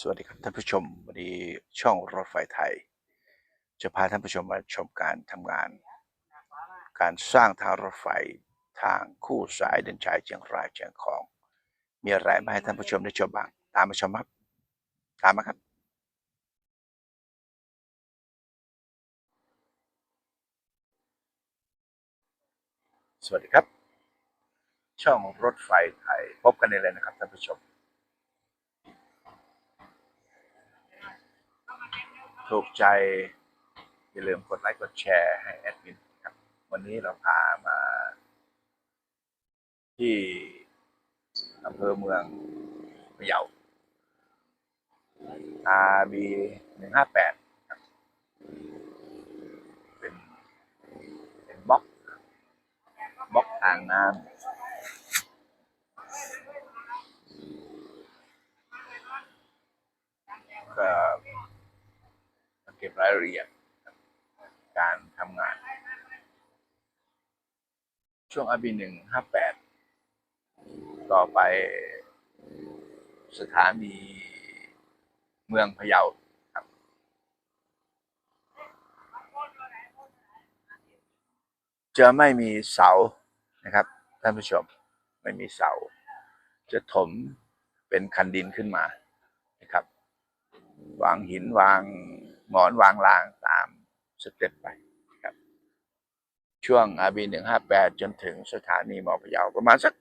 สวัสดีครับท่านผู้ชมวันนี้ช่องรถไฟไทย จะพาท่านผู้ชมมาชมการทำงาน การสร้างทางรถไฟทางคู่สายเดินชายเชียงรายเชียงของ มีอะไรมาให้ท่านผู้ชมได้ชมบ้างตามมาชมครับตามมาครับ สวัสดีครับ ช่องรถไฟไทยพบกันได้เลยนะครับท่านผู้ชม ถูกใจ อย่าลืมกดไลค์กดแชร์ให้แอดมินครับ วันนี้เราพามา ที่อำเภอเมืองพะเยา RB หนึ่งห้าแปดเป็นเป็นบล็อกบล็อกอ่างน้ำก็มาเก็บ รายละเอียดการทำงาน ช่วง RB หนึ่งห้าแปดต่อไปสถานีเมืองพะเยาครับ จะไม่มีเสานะครับท่านผู้ชมไม่มีเสา จะถมเป็นคันดินขึ้นมานะครับ วางหินวาง หมอนวางรางตามสเต็ปไปครับ ช่วง RB หนึ่งห้าแปดจนถึงสถานีหมอพะเยาประมาณสัก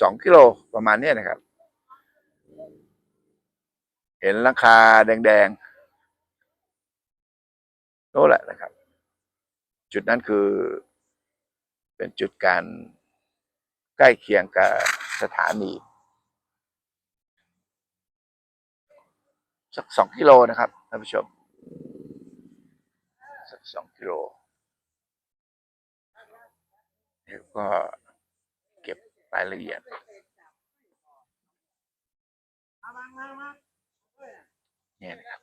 สองกิโลประมาณนี้นะครับ เห็นราคาแดงๆโน่นแหละนะครับ จุดนั้นคือเป็นจุดการใกล้เคียงกับสถานีสักสองกิโลนะครับท่านผู้ชม สองกิโลแล้วก็เก็บรายละเอียดเนี่ยนะครับ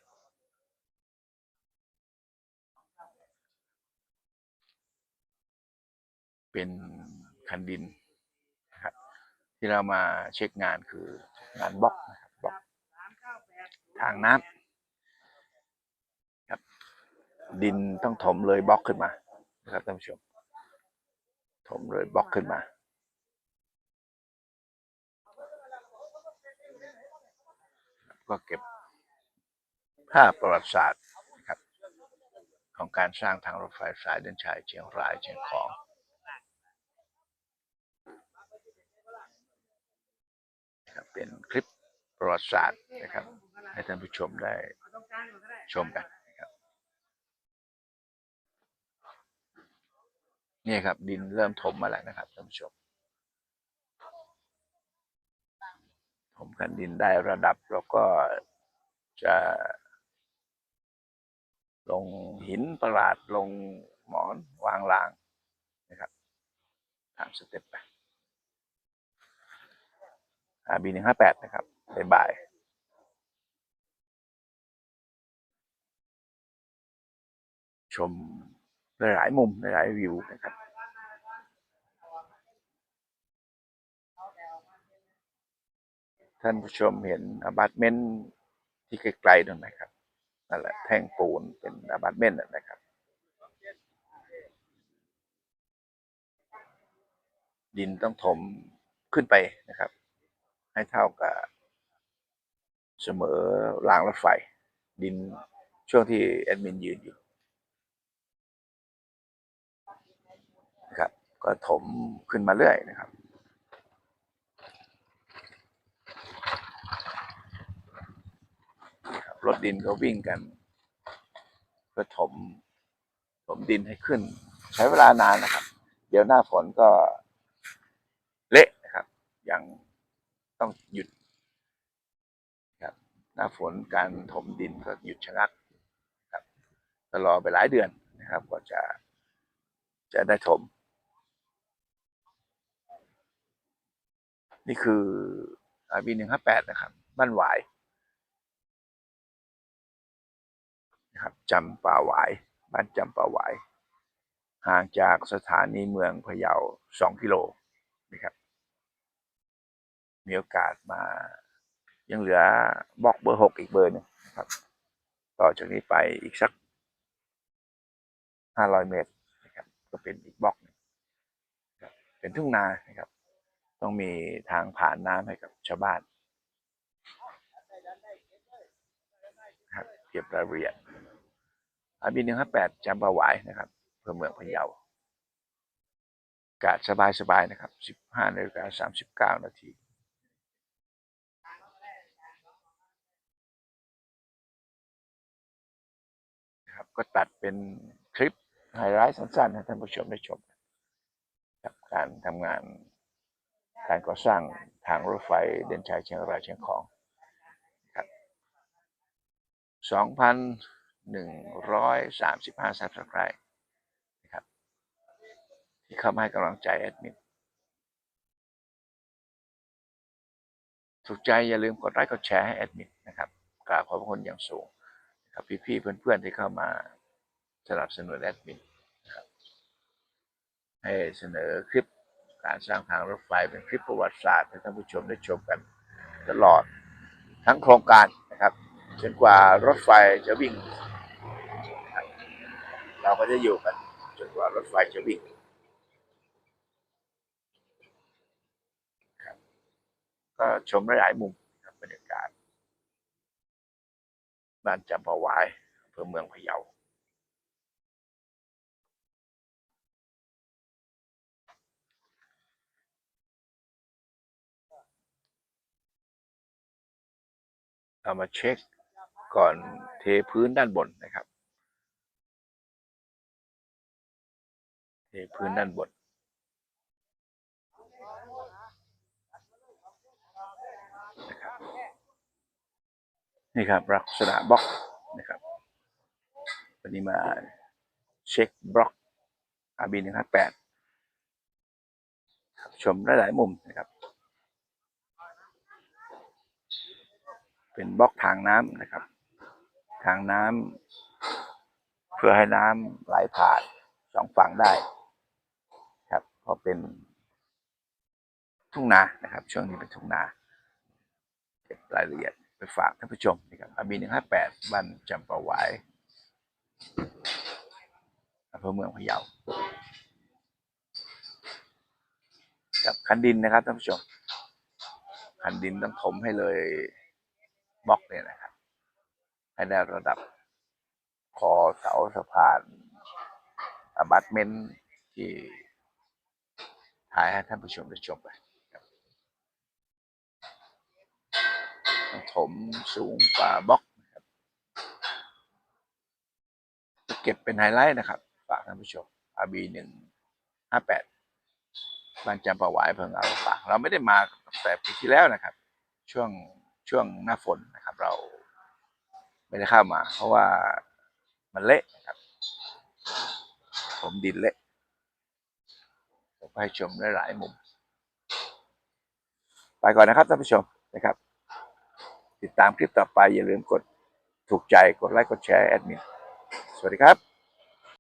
เป็นคันดินนะครับที่เรามาเช็คงานคืองานบล็อกนะครับบล็อกทางน้ำครับ ดินต้องถมเลยบล็อกขึ้นมานะครับท่านผู้ชม ถมเลยบล็อกขึ้นมา ก็เก็บภาพประวัติศาสตร์นะครับของการสร้างทางรถไฟสายเดินชายเชียงรายเชียงของนะครับเป็นคลิปประวัติศาสตร์นะครับ ให้ท่านผู้ชมได้ชมกัน นี่ครับ ดินเริ่มถมมาแล้วนะครับท่านผู้ชมถมกันดินได้ระดับแล้วก็จะลงหินประหลาดลงหมอนวางรางนะครับตามสเต็ปไปอาบีหนึ่งห้าแปดนะครับบ่ายชม หลายมุมหลายวิวนะครับท่านผู้ชมเห็นอพาร์ตเมนต์ที่ไกลๆนั่นไหมครับนั่นแหละแท่งปูนเป็นอพาร์ตเมนต์นั่นนะครับ ดินต้องถมขึ้นไปนะครับ ให้เท่ากับเสมอรางรถไฟ ดินช่วงที่แอดมินยืนอยู่นะครับ ก็ถมขึ้นมาเรื่อยนะครับ รถดินก็วิ่งกันเพื่อถมถมดินให้ขึ้น ใช้เวลานานนะครับ เดี๋ยวหน้าฝนก็เละนะครับ ยังต้องหยุดครับหน้าฝนการถมดินก็หยุดชะงักครับก็รอไปหลายเดือนนะครับกว่าจะจะได้ถม นี่คืออาบีหนึ่งห้าแปดนะครับ บ้านหวายนะครับจำป่าหวาย บ้านจำป่าหวาย ห่างจากสถานีเมืองพะเยาสองกิโลนะครับ มีโอกาสมา ยังเหลือบล็อกเบอร์หกอีกเบอร์หนึงครับ ต่อจากนี้ไปอีกสักห้าร้อยเมตรนะครับ ก็เป็นอีกบล็อกหนึ่งเป็นทุ่งนานะครับ ต้องมีทางผ่านน้ำให้กับชาวบ้านครับเก็บรายละเอียดอาบีหนึ่งห้าแปดจำปาหวายนะครับเพื่อเมืองพะเยาอากาศสบายๆนะครับสิบห้านาฬิกาสามสิบเก้านาทีนะครับก็ตัดเป็นคลิปไฮไลท์สั้นๆให้ท่านผู้ชมได้ชมกับการทำงาน การก่อสร้างทางรถไฟเดินชัยเชียงรายเชียงของครับ2,135ซับสไครต์นะครับ ที่เข้ามาให้กำลังใจแอดมินถูกใจอย่าลืมกดไลค์กดแชร์ให้แอดมินนะครับกราบขอบพระคุณอย่างสูงครับพี่ๆเพื่อนๆที่เข้ามาสนับสนุนแอดมินให้เสนอคลิป การสร้างทางรถไฟเป็นคลิปประวัติศาสตร์ให้ท่านผู้ชมได้ชมกันตลอดทั้งโครงการนะครับจนกว่ารถไฟจะวิ่ง เราก็จะอยู่กันจนกว่ารถไฟจะวิ่งก็ชมหลายมุมบรรยากาศบ้านจำปาหวายอำเภอเมืองพะเยา เอามาเช็คก่อนเทพื้นด้านบนนะครับ เทพื้นด้านบนนะครับนี่ครับลักษณะบล็อกนะครับ วันนี้มาเช็คบล็อกอาบีหนึ่งห้าแปดชมได้หลายมุมนะครับ เป็นบล็อกทางน้ำนะครับ ทางน้ำเพื่อให้น้ำไหลผ่านสองฝั่งได้ ครับเพราะเป็นทุ่งนานะครับ ช่วงนี้เป็นทุ่งนาเก็บรายละเอียดไปฝากท่านผู้ชมนะครับอาบีหนึ่งห้าแปดบ้านจำปาหวายอำเภอเมืองพะเยากับคันดินนะครับท่านผู้ชมคันดินต้องถมให้เลย บล็อกเนี่ยนะครับให้ได้ระดับคอเสาสะพานอบัตเมนต์ที่ถ่ายให้ท่านผู้ชมได้ชมไปถมสูงกว่าบล็อกนะครับเก็บเป็นไฮไลท์นะครับ ฝากท่านผู้ชม RB หนึ่งห้าแปดบ้านจำปาหวายเพิ่งเอาฝาก เราไม่ได้มาแต่ปีที่แล้วนะครับ ช่วง ช่วงหน้าฝนนะครับ เราไม่ได้เข้ามา เพราะว่ามันเละนะครับ ผมดินเละผมให้ชมได้หลายมุม ไปก่อนนะครับท่านผู้ชมนะครับ ติดตามคลิปต่อไปอย่าลืมกดถูกใจกดไลค์กดแชร์แอดมินสวัสดีครับ